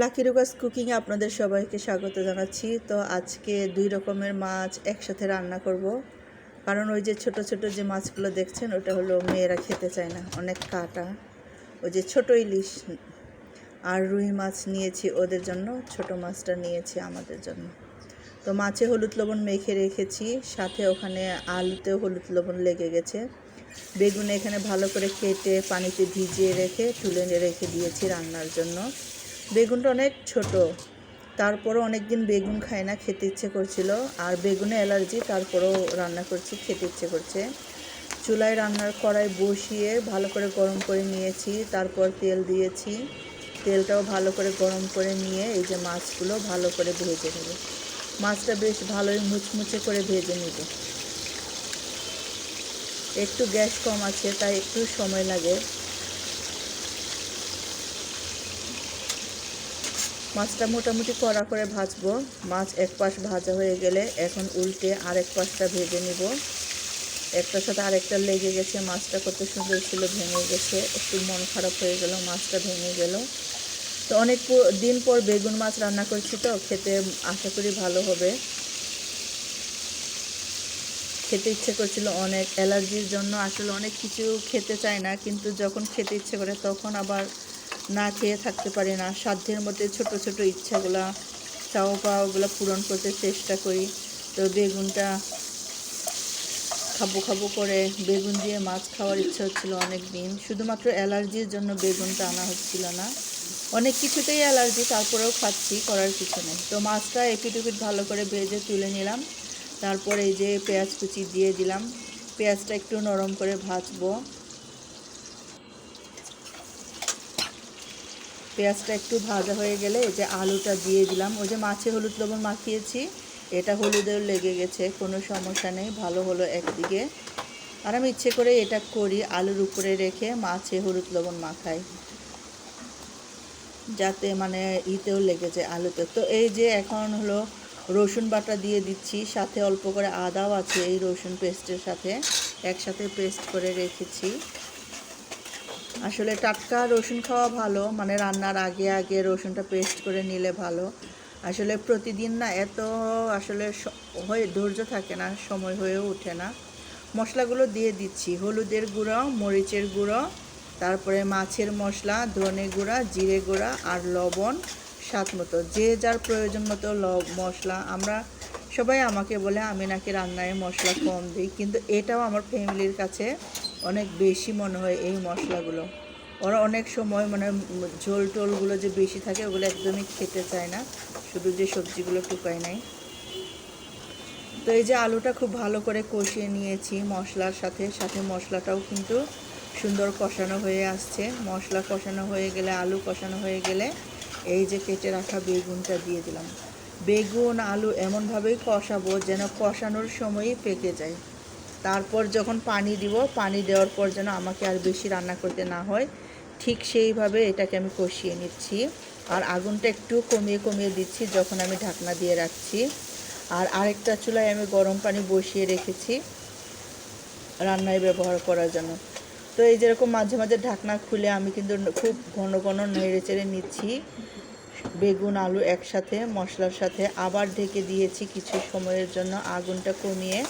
Lucky রুগাস কুকিংয়ে আপনাদের সবাইকে স্বাগত জানাচ্ছি। তো আজকে দুই রকমের মাছ একসাথে রান্না করব। কারণ ওই যে ছোট ছোট যে মাছগুলো দেখছেন, ওটা হলো মেয়েরা খেতে চায় না, অনেক কাটা। ওই যে ছোট ইলিশ আর রুই মাছ নিয়েছি ওদের জন্য, ছোট মাছটা নিয়েছি আমাদের জন্য। তো মাছে হলুদ লবণ মেখে রেখেছি, সাথে ওখানে আলুতেও হলুদ লবণ লেগে গেছে। বেগুন এখানে ভালো করে কেটে পানিতে ভিজিয়ে রেখে তুলে রেখে দিয়েছি রান্নার জন্য। বেগুনটা অনেক ছোট। তারপরও অনেক দিন বেগুন খায় না, খেতে ইচ্ছে করছিল। আর বেগুনে অ্যালার্জি, তারপরও রান্না করছি, খেতে ইচ্ছে করছে। চুলায় রান্নার কড়াই বসিয়ে ভালো করে গরম করে নিয়েছি, তারপর তেল দিয়েছি। তেলটাও ভালো করে গরম করে নিয়ে এই যে মাছগুলো ভালো করে ভেজে নেব। মাছটা বেশ ভালোই মুচমুচে করে ভেজে নেব। একটু গ্যাস কম আছে, তাই একটু সময় লাগে। মাছটা মোটামুটি কড়া করে ভাজবো। মাছ এক পাশ ভাজা হয়ে গেলে এখন উল্টে আরেক পাশটা ভেজে নিব। একটার সাথে আরেকটা লেগে গেছে, মাছটা কত সুন্দর ছিল, ভেঙে গেছে। একটু মন খারাপ হয়ে গেল, মাছটা ভেঙে গেল। তো অনেক দিন পর বেগুন মাছ রান্না করছি তো, খেতে আশা করি ভালো হবে। খেতে ইচ্ছে করছিল অনেক, অ্যালার্জির জন্য আসলে অনেক কিছু খেতে চায় না, কিন্তু যখন খেতে ইচ্ছে করে তখন আবার না খেয়ে থাকতে পারি না। সাধ্যের মধ্যে ছোট ছোট ইচ্ছাগুলা চাও পাওয়াগুলো পূরণ করতে চেষ্টা করি। তো বেগুনটা খাব খাব করে বেগুন দিয়ে মাছ খাওয়ার ইচ্ছা হচ্ছিল অনেক দিন শুধুমাত্র অ্যালার্জির জন্য বেগুনটা আনা হচ্ছিল না। অনেক কিছুতেই অ্যালার্জি, তারপরেও খাচ্ছি, করার কিছু নেই। তো মাছটা এপিট উপিট ভালো করে ভেজে তুলে নিলাম। তারপরে এই যে পেঁয়াজ কুচি দিয়ে দিলাম। পেঁয়াজটা একটু নরম করে ভাজবো। পেঁয়াজটা একটু ভাজা হয়ে গেলে এই যে আলুটা দিয়ে দিলাম। ওই যে মাছে হলুদ লবণ মাখিয়েছি, এটা হলুদেও লেগে গেছে, কোনো সমস্যা নেই, ভালো হলো একদিকে। আর আমি ইচ্ছে করে এটা করি, আলুর উপরে রেখে মাছে হলুদ লবণ মাখাই। যাতে মানে ইতেও লেগে যায় আলুতে। তো এই যে এখন হলো রসুন বাটা দিয়ে দিচ্ছি, সাথে অল্প করে আদাও আছে এই রসুন পেস্টের সাথে। একসাথে পেস্ট করে রেখেছি। আসলে টাটকা রসুন খাওয়া ভালো মানে রান্নার আগে আগে রসুনটা পেস্ট করে নিলে ভালো। আসলে প্রতিদিন না এত আসলে হয়ে, ধৈর্য থাকে না, সময় হয়ে ওঠে না। মশলাগুলো দিয়ে দিচ্ছি, হলুদের গুঁড়ো, মরিচের গুঁড়ো, তারপরে মাছের মশলা, ধনে গুঁড়া, জিরে গুঁড়া আর লবণ স্বাদ মতো। যে যার প্রয়োজন মতো লব মশলা। আমরা সবাই আমাকে বলে আমি নাকি রান্নায় মশলা কম দিই, কিন্তু এটাও আমার ফ্যামিলির কাছে অনেক বেশি মনে হয় এই মশলাগুলো। ওরা অনেক সময় মানে ঝোল টোলগুলো যে বেশি থাকে ওগুলো একদমই খেতে চায় না। শুধু যে সবজিগুলো টুকায় নেয় তো এই যে আলুটা খুব ভালো করে কষিয়ে নিয়েছি মশলার সাথে। সাথে মশলাটাও কিন্তু সুন্দর কষানো হয়ে আসছে। মশলা কষানো হয়ে গেলে, আলু কষানো হয়ে গেলে এই যে কেটে রাখা বেগুনটা দিয়ে দিলাম। বেগুন, আলু এমনভাবেই কষাবো যেন কষানোর সময়ই পেকে যায়। তারপর যখন পানি দিব, পানি দেওয়ার পর যেন আমাকে আর বেশি রান্না করতে না হয়, ঠিক সেইভাবে এটাকে আমি কষিয়ে নিচ্ছি। আর আগুনটা একটু কমিয়ে কমিয়ে দিচ্ছি, যখন আমি ঢাকনা দিয়ে রাখছি। আর আরেকটা চুলায় আমি গরম পানি বসিয়ে রেখেছি, রান্নায় ব্যবহার করার জন্য। তো এই যেরকম মাঝে মাঝে ঢাকনা খুলে আমি কিন্তু খুব ঘন ঘন নেড়ে চেড়ে নিচ্ছি। বেগুন, আলু একসাথে, মশলার সাথে আবার ঢেকে দিয়েছি কিছু সময়ের জন্য আগুনটা কমিয়ে।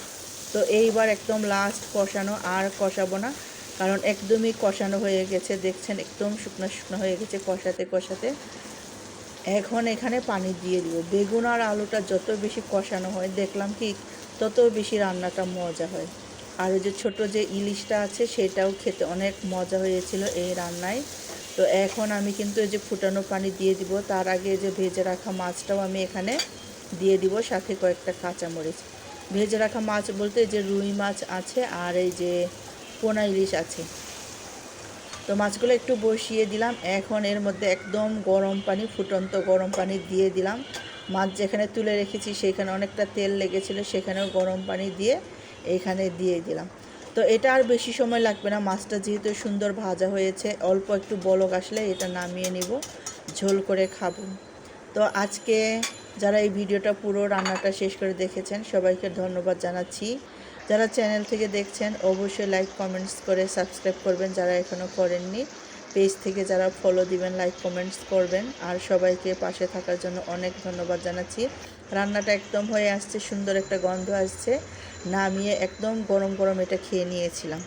তো এইবার একদম লাস্ট কষানো আর কষাবো না, কারণ একদমই কষানো হয়ে গেছে, দেখছেন একদম শুকনো শুকনো হয়ে গেছে কষাতে কষাতে। এখন এখানে পানি দিয়ে দিব। বেগুন আর আলুটা যত বেশি কষানো হয়, দেখলাম কি তত বেশি রান্নাটা মজা হয়। আর ওই যে ছোট যে ইলিশটা আছে, সেটাও খেতে অনেক মজা হয়েছিল এই রান্নায়। তো এখন আমি কিন্তু এই যে ফুটানো পানি দিয়ে দিব, তার আগে যে ভেজে রাখা মাছটাও আমি এখানে দিয়ে দিব, সাথে কয়েকটা কাঁচামরিচ। ভেজে রাখা মাছ বলতে যে রুই মাছ আছে আর এই যে পোনা ইলিশ আছে। তো মাছগুলো একটু বসিয়ে দিলাম। এখন এর মধ্যে একদম গরম পানি, ফুটন্ত গরম পানি দিয়ে দিলাম। মাছ যেখানে তুলে রেখেছি সেখানে অনেকটা তেল লেগেছিলো, সেখানেও গরম পানি দিয়ে এইখানে দিয়ে দিলাম। তো এটা আর বেশি সময় লাগবে না। মাছটা যেহেতু সুন্দর ভাজা হয়েছে, অল্প একটু বলক আসলে এটা নামিয়ে নিব, ঝোল করে খাব। তো আজকে যারা এই ভিডিওটা পুরো রান্নাটা শেষ করে দেখেছেন, সবাইকে ধন্যবাদ জানাচ্ছি। যারা চ্যানেল থেকে দেখছেন, অবশ্যই লাইক, কমেন্টস করে সাবস্ক্রাইব করবেন, যারা এখনও করেননি, পেজ থেকে যারা ফলো দিবেন, লাইক, কমেন্টস করবেন। আর সবাইকে পাশে থাকার জন্য অনেক ধন্যবাদ জানাচ্ছি। রান্নাটা একদম হয়ে আসছে, সুন্দর একটা গন্ধ আসছে, নামিয়ে একদম গরম গরম এটা খেয়ে নিয়েছিলাম।